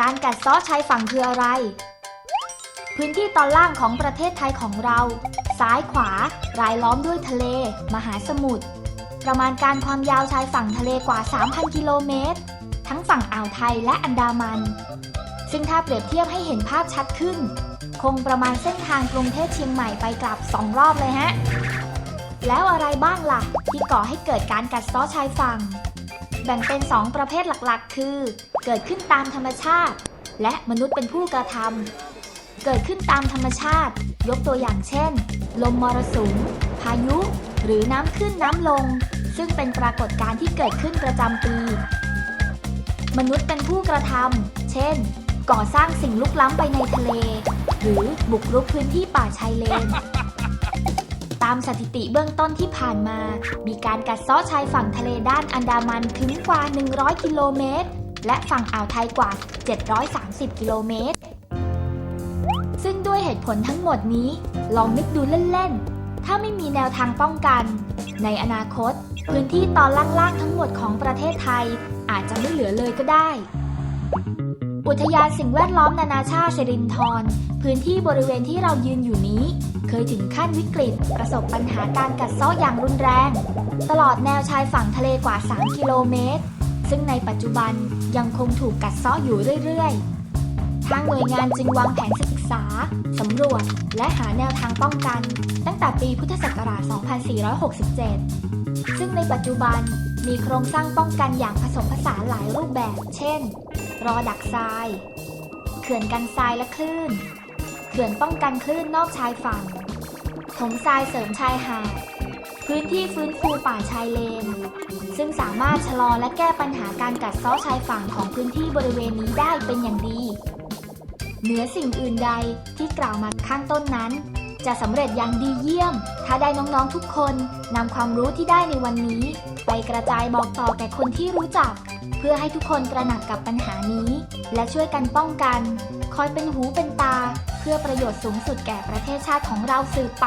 การกัดเซาะชายฝั่งคืออะไร พื้นที่ตอนล่างของประเทศไทยของเรา ซ้ายขวารายล้อมด้วยทะเล มหาสมุทร ประมาณการความยาวชายฝั่งทะเลกว่า 3,000 กิโลเมตร ทั้งฝั่งอ่าวไทยและอันดามัน ซึ่งถ้าเปรียบเทียบให้เห็นภาพชัดขึ้น คงประมาณเส้นทางกรุงเทพเชียงใหม่ไปกลับ2รอบเลยฮะ แล้วอะไรบ้างล่ะที่ก่อให้เกิดการกัดเซ้อชายฝั่ง แบ่งเป็น 2 ประเภทหลักๆ คือ เกิดขึ้นตามธรรมชาติ และมนุษย์เป็นผู้กระทำเกิดขึ้นตามธรรมชาติ ยกตัวอย่างเช่น ลมมรสุม พายุ หรือน้ำขึ้นน้ำลง ซึ่งเป็นปรากฏการณ์ที่เกิดขึ้นประจำปี มนุษย์เป็นผู้กระทำเช่น ก่อสร้างสิ่งลุกล้ำไปในทะเล หรือบุกรุกพื้นที่ป่าชายเลนตามสถิติเบื้องต้นที่ผ่านมา มีการกัดเซาะชายฝั่งทะเลด้านอันดามันถึงกว่า 100 กิโลเมตร และฝั่งอ่าวไทยกว่า 730 กิโลเมตร ซึ่งด้วยเหตุผลทั้งหมดนี้ ลองนึกดูเล่น ๆ ถ้าไม่มีแนวทางป้องกัน ในอนาคต พื้นที่ตอนล่าง ๆ ทั้งหมดของประเทศไทย อาจจะไม่เหลือเลยก็ได้ อุทยานสิ่งแวดล้อมนานาชาติสิรินธรพื้นที่บริเวณที่เรายืนอยู่นี้เคยถึงขั้นวิกฤต ประสบปัญหาการกัดเซาะอย่างรุนแรง ตลอดแนวชายฝั่งทะเลกว่า 3 กิโลเมตร ซึ่งในปัจจุบันยังคงถูกกัดเซาะอยู่เรื่อยๆ ทางหน่วยงานจึงวางแผนศึกษา สำรวจ และหาแนวทางป้องกัน ตั้งแต่ปีพุทธศักราช 2467 ซึ่งในปัจจุบันมีโครงสร้างป้องกันอย่างผสมผสานหลายรูปแบบ เช่น รอดักทราย เขื่อนกันทรายและคลื่น เขื่อนป้องกันคลื่นนอกชายฝั่ง ถมทรายเสริมชายหาด พื้นที่ฟื้นฟูป่าชายเลน งสามารถชะลอและแก้ปัญหาการกัดเซาะชายฝั่งของพื้นที่บริเวณนี้ได้เป็นอย่างดี เหนือสิ่งอื่นใดที่กล่าวมาข้างต้นนั้น จะสำเร็จอย่างดีเยี่ยม ถ้าได้น้องๆทุกคนนำความรู้ที่ได้ในวันนี้ ไปกระจายบอกต่อแก่คนที่รู้จัก เพื่อให้ทุกคนตระหนักกับปัญหานี้ และช่วยกันป้องกัน คอยเป็นหูเป็นตา เพื่อประโยชน์สูงสุดแก่ประเทศชาติของเราสืบไป